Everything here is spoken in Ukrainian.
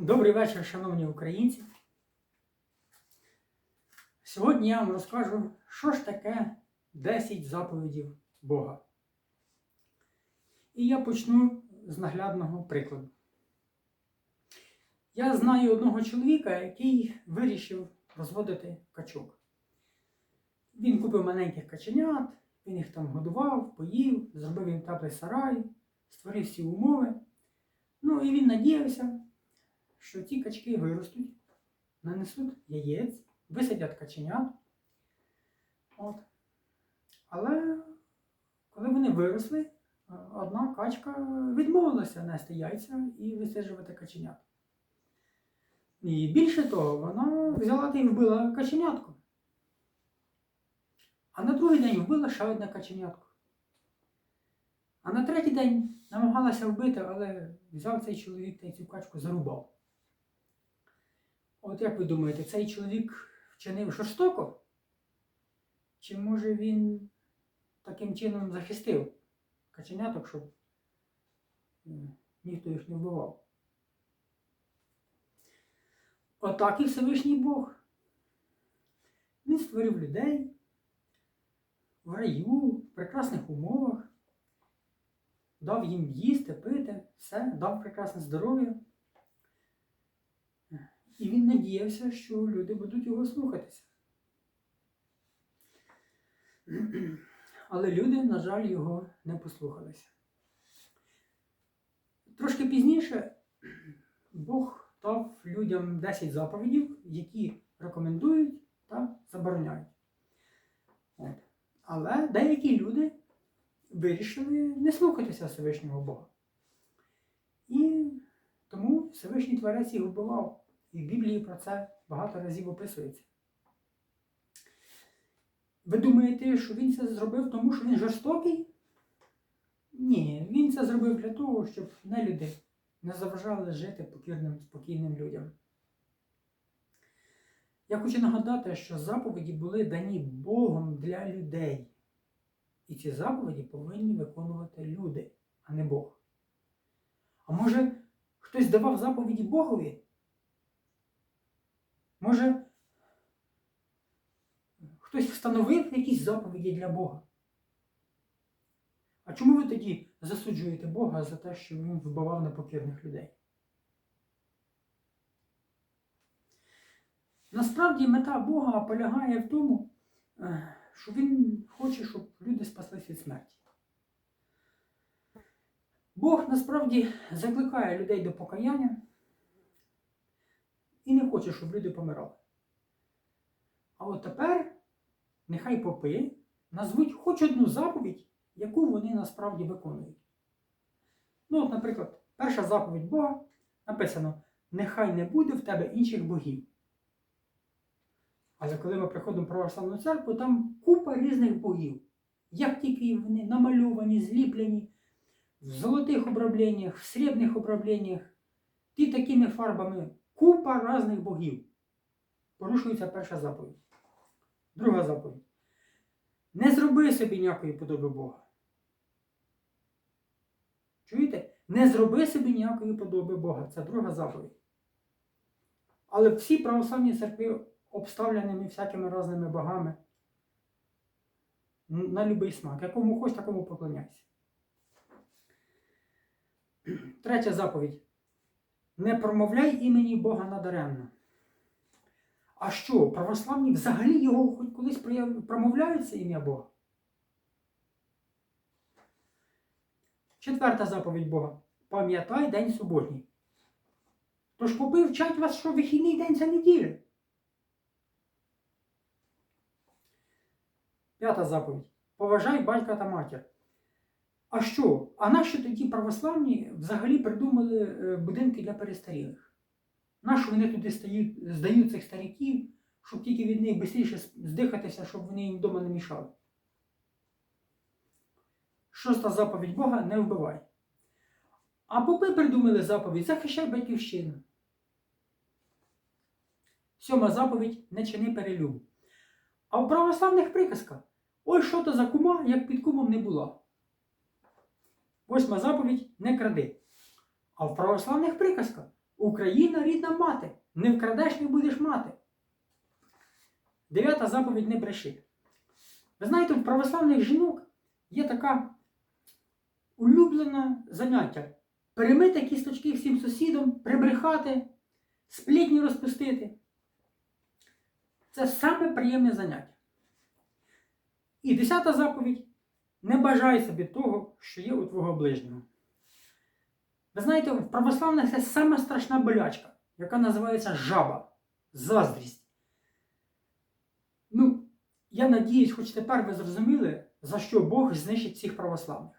Добрий вечір, шановні українці. Сьогодні я вам розкажу, що ж таке 10 заповідів Бога. І я почну з наглядного прикладу. Я знаю одного чоловіка, який вирішив розводити качок. Він купив маленьких каченят, він їх там годував, поїв, зробив їм теплий сарай, створив всі умови. Ну і він надіявся, що ті качки виростуть, нанесуть яєць, висадять каченят. От. Але коли вони виросли, одна качка відмовилася нести яйця і висаджувати каченят. І більше того, вона взяла та й вбила каченятку. А на другий день вбила ще одне каченятко. А на третій день намагалася вбити, але взяв цей чоловік та цю качку зарубав. От як ви думаєте, цей чоловік вчинив жорстоко? Чи може він таким чином захистив каченяток, щоб е, ніхто їх не вбивав? Отак і Всевишній Бог. Він створив людей в раю, в прекрасних умовах, дав їм їсти, пити, все, дав прекрасне здоров'я. І він надіявся, що люди будуть його слухатися. Але люди, на жаль, його не послухалися. Трошки пізніше Бог дав людям 10 заповідів, які рекомендують та забороняють. От. Але деякі люди вирішили не слухатися Всевишнього Бога. І тому Всевишній Творець їх вбивав. І в Біблії про це багато разів описується. Ви думаєте, що він це зробив тому, що він жорстокий? Ні, він це зробив для того, щоб нелюди не заважали жити покірним, спокійним людям. Я хочу нагадати, що заповіді були дані Богом для людей. І ці заповіді повинні виконувати люди, а не Бог. А може, хтось давав заповіді Богові? Може, хтось встановив якісь заповіді для Бога? А чому ви тоді засуджуєте Бога за те, що він вбивав непокірних людей? Насправді мета Бога полягає в тому, е, що Він хоче, щоб люди спаслись від смерті. Бог насправді закликає людей до покаяння і не хоче, щоб люди помирали. А от тепер нехай попи назвуть хоч одну заповідь, яку вони насправді виконують. Ну, от, наприклад, перша заповідь Бога написано: Нехай не буде в тебе інших богів. Але коли ми приходимо в православну церкву, там купа різних богів. Як тільки вони намальовані, зліплені, в золотих обробленнях, в срібних обробленнях, ті такими фарбами, купа різних богів. Порушується перша заповідь. Друга заповідь. Не зроби собі ніякої подоби Бога. Чуєте? Не зроби собі ніякої подоби Бога. Це друга заповідь. Але всі православні церкви обставленими всякими різними богами на будь-який смак. Якому хоч, такому поклоняйся. Третя заповідь. Не промовляй імені Бога надаремно. А що, православні взагалі його хоч колись прояв- промовляють це ім'я Бога? Четверта заповідь Бога. Пам'ятай день суботній. Тож попи вчать вас, що вихідний день це неділя. П'ята заповідь. Поважай батька та матір. А що? А нащо тоді православні взагалі придумали е, будинки для перестарілих? Нащо вони туди стають, здають цих стариків, щоб тільки від них швидше здихатися, щоб вони їм вдома не мішали? Шоста заповідь Бога не вбивай. А попи придумали заповідь захищай батьківщину. Сьома заповідь не чини перелюб. А в православних приказках ой, що то за кума, як під кумом не була. Восьма заповідь не кради. А в православних приказках Україна рідна мати. Не вкрадеш, не будеш мати. Дев'ята заповідь не бреши. Ви знаєте, у православних жінок є така улюблене заняття. Перемити кісточки всім сусідам, прибрехати, сплітні розпустити. Це саме приємне заняття. І десята заповідь не бажай собі того, що є у твого ближнього. Ви знаєте, в православних це саме страшна болячка, яка називається жаба, заздрість. Ну, я надіюсь, хоч тепер ви зрозуміли, за що Бог знищить всіх православних.